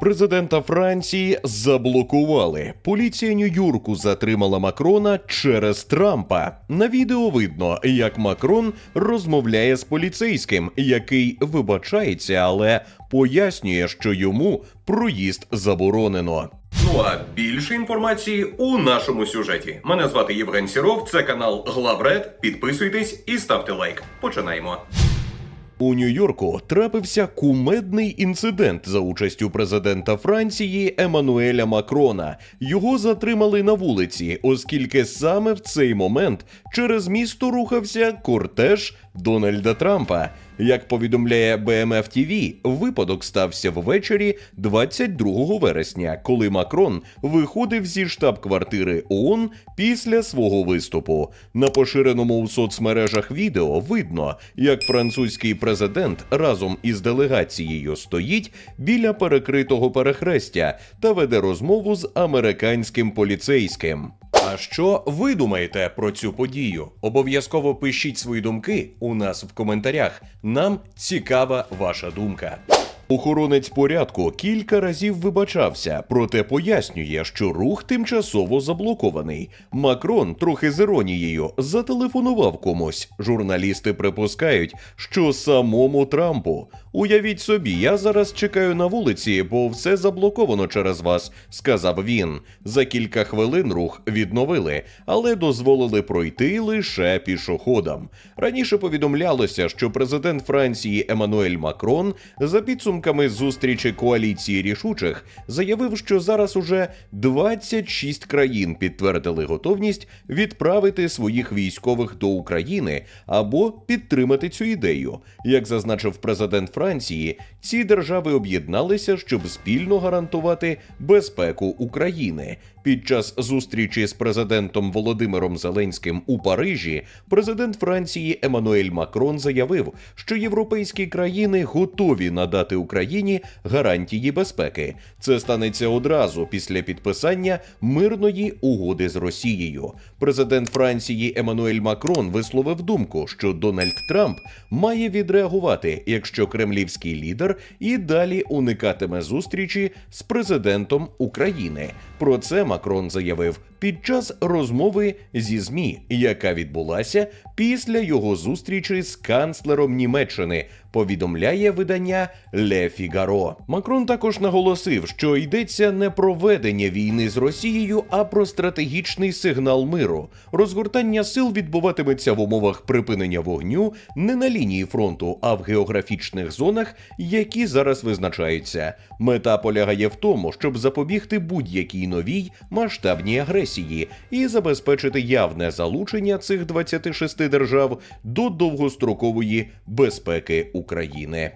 Президента Франції заблокували. Поліція Нью-Йорку затримала Макрона через Трампа. На відео видно, як Макрон розмовляє з поліцейським, який вибачається, але пояснює, що йому проїзд заборонено. Ну а більше інформації у нашому сюжеті. Мене звати Євген Сіров. Це канал Главред. Підписуйтесь і ставте лайк. Починаємо. У Нью-Йорку трапився кумедний інцидент за участю президента Франції Еммануеля Макрона. Його затримали на вулиці, оскільки саме в цей момент через місто рухався кортеж Дональда Трампа. Як повідомляє BMF TV, випадок стався ввечері 22 вересня, коли Макрон виходив зі штаб-квартири ООН після свого виступу. На поширеному у соцмережах відео видно, як французький президент разом із делегацією стоїть біля перекритого перехрестя та веде розмову з американським поліцейським. А що ви думаєте про цю подію? Обов'язково пишіть свої думки у нас в коментарях. Нам цікава ваша думка. Охоронець порядку кілька разів вибачався, проте пояснює, що рух тимчасово заблокований. Макрон, трохи з іронією, зателефонував комусь. Журналісти припускають, що самому Трампу. Уявіть собі, я зараз чекаю на вулиці, бо все заблоковано через вас, сказав він. За кілька хвилин рух відновили, але дозволили пройти лише пішоходам. Раніше повідомлялося, що президент Франції Еммануель Макрон за підсумками зустрічі коаліції рішучих заявив, що зараз уже 26 країн підтвердили готовність відправити своїх військових до України або підтримати цю ідею. Як зазначив президент Франції, ці держави об'єдналися, щоб спільно гарантувати безпеку України. Під час зустрічі з президентом Володимиром Зеленським у Парижі президент Франції Еммануель Макрон заявив, що європейські країни готові надати Україні гарантії безпеки. Це станеться одразу після підписання мирної угоди з Росією. Президент Франції Еммануель Макрон висловив думку, що Дональд Трамп має відреагувати, якщо кремлівський лідер і далі уникатиме зустрічі з президентом України. Про це Макрон заявив під час розмови зі ЗМІ, яка відбулася після його зустрічі з канцлером Німеччини. Повідомляє видання Ле Фігаро. Макрон також наголосив, що йдеться не про ведення війни з Росією, а про стратегічний сигнал миру. Розгортання сил відбуватиметься в умовах припинення вогню не на лінії фронту, а в географічних зонах, які зараз визначаються. Мета полягає в тому, щоб запобігти будь-якій новій масштабній агресії і забезпечити явне залучення цих 26 держав до довгострокової безпеки України.